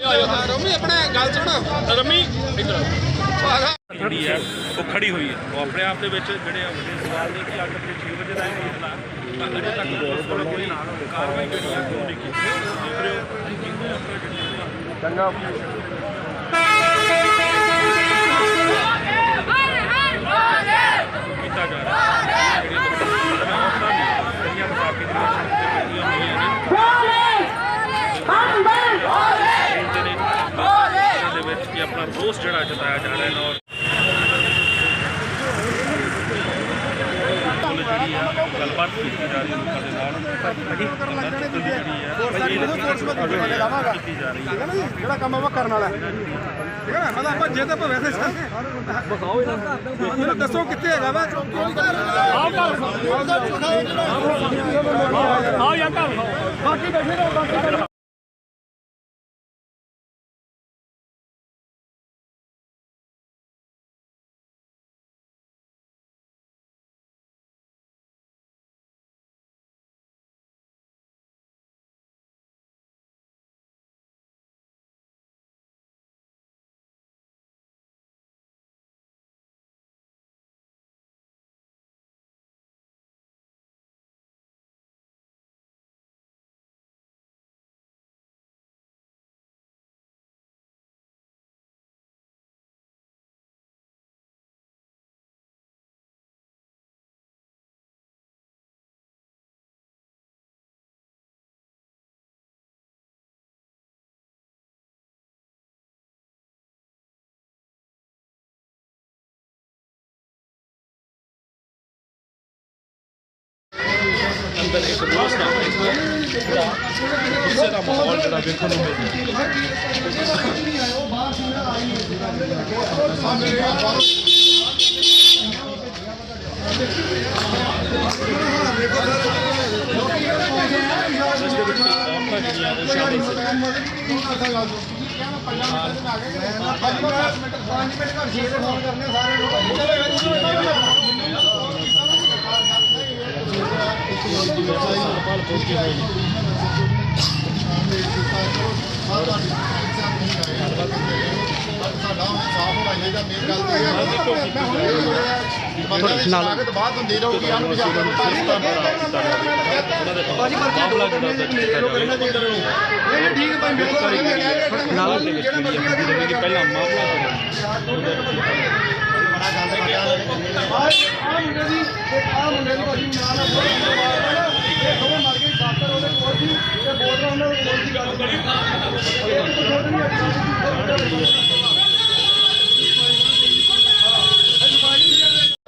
ਰੋਮੀ ਆਪਣੇ ਗੱਲ ਸੁਣ ਰਮੀ ਇੱਧਰ ਜਿਹੜੀ ਹੈ ਉਹ ਖੜੀ ਹੋਈ ਹੈ ਉਹ ਆਪਣੇ ਆਪ ਦੇ ਵਿੱਚ ਜਿਹੜੇ ਆ ਵੱਡੇ ਸਵਾਲ ਨੇ ਕਿ ਅੱਗ ਦੇ 6 ਵਜੇ ਦਾ ਇਹ ਮਾਮਲਾ ਤਾਂ ਅਜੇ ਤੱਕ ਪੁਲਿਸ ਵੱਲੋਂ ਕੋਈ ਕਾਰਵਾਈ ਜਿਹੜੀ ਹੈ ਉਹ ਨਹੀਂ ਕੀਤੀ ਦੇਖ ਰਹੇ ਹੋ ਕਿ ਕੋਈ ਆਪਣਾ ਜਿਹੜੀ ਕੀਤਾ ਜਾ ਰਿਹਾ ਹੈ ਜਿਹੜੀਆਂ ਮੁਸਾਫਿਰ ਜਿਹੜੀਆਂ ਮੁਸਾਫਿਰ ਜਿਹੜੀਆਂ ਸੜਕ ਤੇ ਬੈਠੀਆਂ ਹੋਈਆਂ ਨੇ ਕਹਿੰਦੇ ਨੇ ਇਹਦੇ ਵਿੱਚ ਕਿ ਆਪਣਾ ਰੋਸ ਜਿਹੜਾ ਜਤਾਇਆ ਜਾ ਰਿਹਾ ਗੱਲਬਾਤ ਕੀਤੀ ਜਾ ਰਹੀ ਹੈ ਲੋਕਾਂ ਦੇ ਨਾਲ ਕੀਤੀ ਜਾ ਰਹੀ ਹੈ ਜਿਹੜਾ ਕੰਮ ਆਪਾਂ ਕਰਨ ਵਾਲਾ ਠੀਕ ਹੈ ਨਾ ਮਤਲਬ ਆਪਾਂ ਜੇ ਤਾਂ ਆਪਾਂ ਵੈਸੇ ਚੱਲਦੇ ਬਤਾਓ ਇਹਨਾਂ ਦੱਸੋ ਕਿੱਥੇ ਹੈਗਾ ਵਾ ਆਓ ਯਾਰ ਘਰ ਬਾਕੀ ਬੈਠੇ ਰਹੋ। ਬਾਕੀ ਅੰਦਰ ਇੱਕ ਰੋਸ ਦਾ ਗੁੱਸੇ ਦਾ ਮਾਹੌਲ ਜਿਹੜਾ ਵੇਖਣ ਨੂੰ ਮਿਲਦਾ ਜਿਸ ਦੇ ਵਿੱਚ ਔਰਤਾਂ ਜਿਹੜੀਆਂ ਉਹ ਸ਼ਾਮਲ ਸੀ ਨਾਲ ਬਾਤ ਹੁੰਦੀ ਰਹੂਗੀ ਸਾਨੂੰ ਉਹਨਾਂ ਦੇ ਮਾਮਲਾ ਜਿਹੜਾ ਦਰਜ ਕੀਤਾ ਜਾਵੇ ਇਹ ਠੀਕ ਭਾਈ ਮੇਰੇ ਕੋਲ ਨਾਲ ਦੇ ਵਿੱਚ ਜਿਹੜੀ ਮਾਮਲਾ ਜਿਹੜਾ ਆ ਮੁੰਡੇ ਦੀ ਆ ਮੁੰਡੇ ਦੀ ਭਾਜੀ ਨਾਲ ਆ। ਦੋਵੇਂ ਮਰ ਗਏ ਡਾਕਟਰ ਉਹਦੇ ਕੋਲ ਸੀ ਤੇ ਬੋਤਲਾਂ ਉਹਨਾਂ ਦੇ ਕੋਲ ਸੀ ਗੱਲ ਕਰੀ ਇਹ ਤਾਂ ਛੋੜ ਨਹੀਂ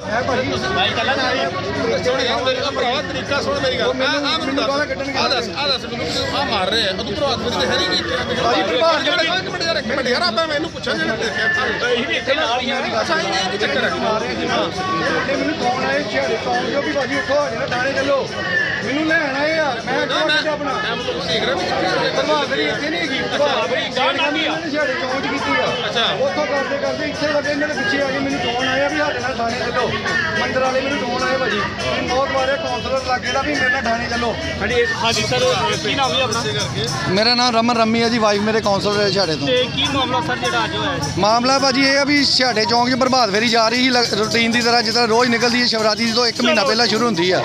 ਹੈ ਭਾਜੀ ਭਾਈ ਕੱਲਾ ਨਾ ਸੁਣ ਯਾਰ ਮੇਰੀ ਭਰਾਵਾ ਤਰੀਕਾ ਸੁਣ ਮੇਰੀ ਗੱਲ ਆ ਆ ਮੈਨੂੰ ਦੱਸ ਆ ਦੱਸ ਆ ਦੱਸ ਮੈਨੂੰ ਆ ਮਾਰ ਰਹੇ ਆ ਉਦੋਂ ਪ੍ਰਭਾਤ ਮੇਰੀ ਤੇ ਹੈ ਨਹੀਂ ਇੱਥੇ ਭਾਈ ਪ੍ਰਭਾਤ ਜਿਹੜਾ ਇੱਕ ਮਿੰਟ ਯਾਰ ਇੱਕ ਮਿੰਟ ਯਾਰ ਆਪਾਂ ਮੈਨੂੰ ਪੁੱਛਾਂ ਜਿਹੜਾ ਦੇਖਿਆ ਇਹ ਵੀ ਇੱਥੇ ਨਾਲ ਹੀ ਆ ਅੱਛਾ ਇਹ ਕੀ ਚੱਕਰ ਹੈ ਤੇ ਮੈਨੂੰ ਫੋਨ ਆਏ ਛੇੜੇ ਕੌਣ ਜੋ ਵੀ ਭਾਜੀ ਉੱਠੋ ਆ ਜਾਣਾ ਥਾਣੇ ਚੱਲੋ ਮੈਨੂੰ ਲੈਣ ਆਏ ਯਾਰ ਮੈਂ ਨਾ ਆਪਣਾ ਮੈਂ ਮਤਲਬ ਦੇਖ ਰਿਹਾ ਵੀ ਕਿੱਥੇ ਪ੍ਰਭਾਵਰੀ ਇੱਥੇ ਨਹੀਂ ਹੈਗੀ ਪ੍ਰਭਾਵਰੀ ਗਾਂਹ ਲੰਘ ਗਿਆ। ਛੇੜੇ ਚੌਂਚ ਕੀਤੀ ਆ ਅੱਛਾ। ਉੱਥੋਂ ਕਰਦੇ ਕਰਦੇ ਇੱਥੇ ਲੱਗੇ ਇਹਨਾਂ ਦੇ ਪਿੱਛੇ ਆ ਕੇ ਮੈਨੂੰ ਫੋਨ ਆਇਆ ਵੀ ਸਾਡੇ ਨਾਲ ਥਾਣੇ ਚੱਲੋ। ਮੰਦਰ ਵਾਲੇ ਮੈਨੂੰ ਫੋਨ ਆਏ ਭਾਜੀ। ਮੈਨੂੰ ਬਹੁਤ ਵਾਰੇ ਕਾਉਂਸਲਰ ਲੱਗੇ ਦਾ ਵੀ ਮੇਰੇ ਨਾਲ ਥਾਣੇ ਚੱਲੋ। ਹਾਂਜੀ ਹਾਂਜੀ ਸਰ ਕੀ ਨਾਮ ਹੈ ਆਪਣਾ? ਮੇਰਾ ਨਾਮ ਰਮਨ ਰੰਮੀ ਹੈ ਜੀ ਵਾਈਫ ਮੇਰੇ ਕਾਉਂਸਲਰ ਹੈ ਛਾੜੇ ਤੋਂ। ਤੇ ਕੀ ਮਾਮਲਾ ਸਰ ਜਿਹੜਾ ਅੱਜ ਹੋਇਆ ਹੈ? ਮਾਮਲਾ ਭਾਜੀ ਇਹ ਆ ਵੀ ਛਾੜੇ ਚੌਂਕ 'ਚ ਪ੍ਰਭਾਤ ਫੇਰੀ ਜਾ ਰਹੀ ਸੀ ਰੂਟੀਨ ਦੀ ਤਰ੍ਹਾਂ ਜਿਸ ਤਰ੍ਹਾਂ ਰੋਜ਼ ਨਿਕਲਦੀ ਹੈ ਸ਼ਿਵਰਾਤਰੀ ਤੋਂ 1 ਮਹੀਨਾ ਪਹਿਲਾਂ ਸ਼ੁਰੂ ਹੁੰਦੀ ਆ।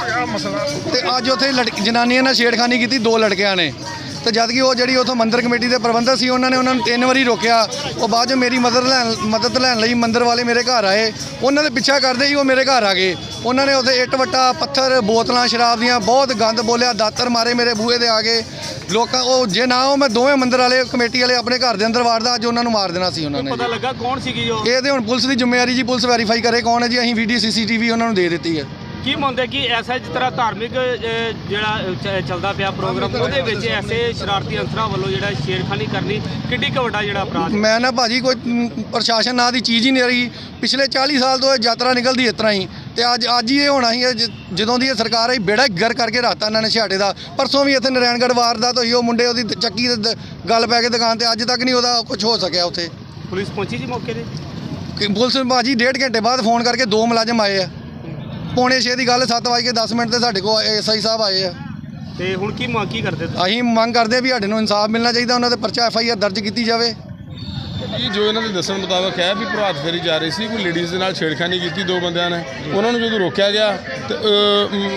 ਤੇ ਅੱਜ ਉੱਥੇ ਲੜਕ- ਜਨਾਨੀਆਂ ਨਾਲ ਛੇੜਖਾਨੀ ਕੀਤੀ ਦੋ ਲੜਕਿਆਂ ਨੇ। ਤੇ ਜਦ ਕਿ ਉਹ ਜਿਹੜੀ ਉਥੋਂ ਮੰਦਿਰ ਕਮੇਟੀ ਦੇ ਪ੍ਰਬੰਧਕ ਸੀ ਉਹਨਾਂ ਨੇ ਉਹਨਾਂ ਨੂੰ ਤਿੰਨ ਵਾਰੀ ਰੋਕਿਆ। ਉਹ ਬਾਅਦ 'ਚ ਮੇਰੀ ਮਦਦ ਲੈਣ ਮਦਦ ਲੈਣ ਲਈ ਮੰਦਿਰ ਵਾਲੇ ਮੇਰੇ ਘਰ ਆਏ। ਉਹਨਾਂ ਦੇ ਪਿੱਛਾ ਕਰਦੇ ਹੀ ਉਹ ਮੇਰੇ ਘਰ ਆ ਗਏ। ਉਹਨਾਂ ਨੇ ਉੱਥੇ ਇੱਟ ਵੱਟਾ ਪੱਥਰ ਬੋਤਲਾਂ ਸ਼ਰਾਬ ਦੀਆਂ ਬਹੁਤ ਗੰਦ ਬੋਲਿਆ ਦਾਤਰ ਮਾਰੇ ਮੇਰੇ ਬੂਹੇ ਦੇ ਆ ਕੇ ਲੋਕਾਂ ਉਹ ਜੇ ਨਾ ਉਹ ਮੈਂ ਦੋਵੇਂ ਮੰਦਿਰ ਵਾਲੇ ਕਮੇਟੀ ਵਾਲੇ ਆਪਣੇ ਘਰ ਦੇ ਅੰਦਰ ਵਾੜਦਾ ਅੱਜ ਉਹਨਾਂ ਨੂੰ ਮਾਰ ਦੇਣਾ ਸੀ ਉਹਨਾਂ ਨੇ ਪਤਾ ਲੱਗਾ ਕੌਣ ਸੀਗੀ ਉਹ? ਇਹ ਤੇ ਹੁਣ ਪੁਲਿਸ ਦੀ ਜ਼ਿੰਮੇਵਾਰੀ ਜੀ ਪੁਲਿਸ ਵੈਰੀਫਾਈ ਕਰੇ ਕੌਣ ਹੈ ਜੀ ਅਸੀਂ ਵੀਡੀਓ ਸੀਸੀਟੀਵੀ ਉਹਨਾਂ ਨੂੰ ਦੇ ਦਿੱਤੀ ਹੈ। ਕੀ ਮੰਨਦੇ ਕਿ ਐਸਾ ਜਿਸ ਤਰ੍ਹਾਂ ਧਾਰਮਿਕ ਜਿਹੜਾ ਚੱਲਦਾ ਪਿਆ ਪ੍ਰੋਗਰਾਮ ਉਹਦੇ ਵਿੱਚ ਐਸੇ ਸ਼ਰਾਰਤੀ ਅੰਸਰਾਂ ਵੱਲੋਂ ਜਿਹੜਾ ਛੇੜਖਾਨੀ ਕਰਨੀ ਕਿੱਡੀ ਕੁ ਵੱਡਾ ਜਿਹੜਾ ਅਪਰਾਧ ਹੈ? ਮੈਂ ਨਾ ਭਾਜੀ ਕੋਈ ਪ੍ਰਸ਼ਾਸਨ ਨਾਂ ਦੀ ਚੀਜ਼ ਹੀ ਨਹੀਂ ਰਹੀ। ਪਿਛਲੇ 40 ਸਾਲ ਤੋਂ ਇਹ ਯਾਤਰਾ ਨਿਕਲਦੀ ਇਸ ਤਰ੍ਹਾਂ ਹੀ। ਤੇ ਅੱਜ ਅੱਜ ਹੀ ਇਹ ਹੋਣਾ ਜ- ਜਦੋਂ ਦੀ ਇਹ ਸਰਕਾਰ ਆਈ ਬੇੜਾ ਗਰ ਕਰਕੇ ਰੱਖਤਾ ਇਹਨਾਂ ਨੇ ਛਾੜੇ ਦਾ। ਪਰਸੋਂ ਵੀ ਇੱਥੇ ਨਰੈਣਗੜ੍ਹ ਵਾਰਦਾਤ ਹੋਈ ਉਹ ਮੁੰਡੇ ਉਹਦੀ ਚੱਕੀ ਦ- ਗੱਲ ਪੈ ਕੇ ਦੁਕਾਨ ਤੇ ਅੱਜ ਤੱਕ ਨਹੀਂ ਉਹਦਾ ਕੁਝ ਹੋ ਸਕਿਆ ਉੱਥੇ। ਪੁਲਿਸ ਪਹੁੰਚੀ ਜੀ ਮੌਕੇ ਤੇ? ਕਿ ਪੁਲਿਸ ਭਾਜੀ ਡੇਢ ਘੰਟੇ ਬਾਅਦ ਫੋਨ ਕਰਕੇ ਦੋ ਮੁਲਾਜ਼ਮ ਆਏ ਆ। ਪੌਣੇ 6 ਦੀ ਗੱਲ 7 ਵਜੇ ਕੇ 10 ਮਿੰਟ ਤੇ ਸਾਡੇ ਕੋਲ ਐਸਆਈ ਸਾਹਿਬ ਆਏ ਆ ਤੇ ਹੁਣ ਕੀ ਮੰਗ ਕੀ ਕਰਦੇ ਤੁਸੀਂ? ਅਸੀਂ ਮੰਗ ਕਰਦੇ ਵੀ ਸਾਡੇ ਨੂੰ ਇਨਸਾਫ ਮਿਲਣਾ ਚਾਹੀਦਾ ਉਹਨਾਂ ਦੇ ਪਰਚਾ ਐਫ ਆਈ ਆਰ ਦਰਜ ਕੀਤੀ ਜਾਵੇ ਇਹ ਜੋ ਇਹਨਾਂ ਦੇ ਦੱਸਣ ਮੁਤਾਬਕ ਹੈ ਵੀ ਪ੍ਰਭਾਤ ਫੇਰੀ ਜਾ ਰਹੀ ਸੀ ਕੋਈ ਲੇਡੀਜ਼ ਦੇ ਨਾਲ ਛੇੜਖਾਨੀ ਕੀਤੀ ਦੋ ਬੰਦਿਆਂ ਨੇ। ਉਹਨਾਂ ਨੂੰ ਜਦੋਂ ਰੋਕਿਆ ਗਿਆ ਤੇ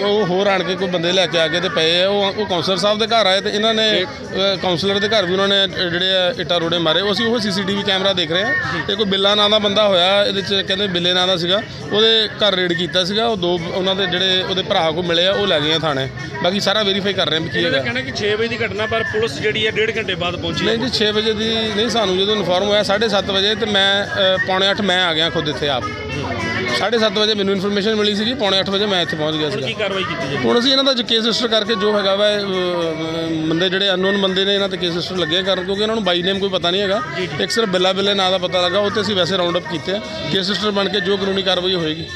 ਉਹ ਹੋਰ ਆਣ ਕੇ ਕੋਈ ਬੰਦੇ ਲੈ ਕੇ ਆ ਗਏ ਤੇ ਪਏ ਆ। ਉਹ ਉਹ ਕਾਉਂਸਲਰ ਸਾਹਿਬ ਦੇ ਘਰ ਆਏ ਤੇ ਇਹਨਾਂ ਨੇ ਅ, ਕਾਉਂਸਲਰ ਦੇ ਘਰ ਵੀ ਉਹਨਾਂ ਨੇ ਜਿਹੜੇ ਆ ਇੱਟਾਂ ਰੋੜੇ ਮਾਰੇ। ਉਹ ਅਸੀਂ ਉਹ ਸੀਸੀਟੀਵੀ ਕੈਮਰਾ ਦੇਖ ਰਹੇ ਆ ਤੇ ਕੋਈ ਬਿੱਲਾ ਨਾਂ ਦਾ ਬੰਦਾ ਹੋਇਆ ਇਹਦੇ ਚ ਕਹਿੰਦੇ ਬਿੱਲੇ ਨਾਂ ਦਾ ਸੀਗਾ। ਉਹਦੇ ਘਰ ਰੇਡ ਕੀਤਾ ਸੀਗਾ। ਉਹ ਦੋ ਉਹਨਾਂ ਦੇ ਜਿਹੜੇ ਉਹਦੇ ਭਰਾ ਕੋ ਮਿਲੇ ਆ ਉਹ ਲੈ ਗਏ ਆ ਥਾਣੇ। ਬਾਕੀ ਸਾਰਾ ਵੈਰੀਫਾਈ ਕਰ ਰਹੇ ਆ ਵੀ ਕੀ ਇਹਨਾਂ ਦਾ ਹੈਗਾ। ਕਹਿਣਾ ਕਿ 6 ਵਜੇ ਦੀ ਘਟਨਾ ਪਰ ਪੁਲਿਸ ਜਿਹੜੀ ਹੈ ਡੇਢ ਘੰਟੇ ਬਾਅਦ ਪਹੁੰਚੀ ਨਹੀਂ ਜੀ 6 ਵਜੇ ਦੀ ਨਹੀਂ ਸਾਨੂੰ ਜਦੋਂ ਇਨਫੋਰਮ ਹੋਇਆ 7:30 ਵਜੇ ਤੇ ਮੈਂ ਪੌਣੇ 8 ਮੈਂ ਆ ਗਿਆ ਖੁਦ ਇੱਥੇ ਆਪ। 7:30 ਵਜੇ ਮੈਨੂੰ ਇਨਫੋਰਮੇਸ਼ਨ ਮਿਲੀ ਸੀਗੀ ਪੌਣੇ 8 ਵਜੇ ਮੈਂ ਇੱਥੇ ਪਹੁੰਚ ਗਿਆ ਹੁਣ ਕੀ ਕਾਰਵਾਈ ਕੀਤੀ ਜਾਏਗੀ? ਹੁਣ ਅਸੀਂ ਇਹਨਾਂ ਦਾ ਕੇਸ ਰਜਿਸਟਰ ਕਰਕੇ ਜੋ ਹੈਗਾ ਵਾ ਬੰਦੇ ਜਿਹੜੇ ਅਨਨੋਨ ਬੰਦੇ ਨੇ ਇਹਨਾਂ ਤੇ ਕੇਸ ਰਜਿਸਟਰ ਲੱਗੇ ਕਰਨ ਕਿਉਂਕਿ ਇਹਨਾਂ ਨੂੰ ਬਾਈ ਨੇਮ ਕੋਈ ਪਤਾ ਨਹੀਂ ਹੈਗਾ। ਇੱਕ ਸਿਰਫ ਬਿੱਲਾ ਬਿੱਲੇ ਨਾਂ ਦਾ ਪਤਾ ਲੱਗਾ ਉਹ ਤੇ ਅਸੀਂ ਵੈਸੇ ਰਾਉਂਡ ਅਪ ਕੀਤੇ ਆ। ਕੇਸ ਰਜਿਸਟਰ ਬਣ ਕੇ ਜੋ ਕਾਨੂੰਨੀ ਕਾਰਵਾਈ ਹੋਏਗੀ।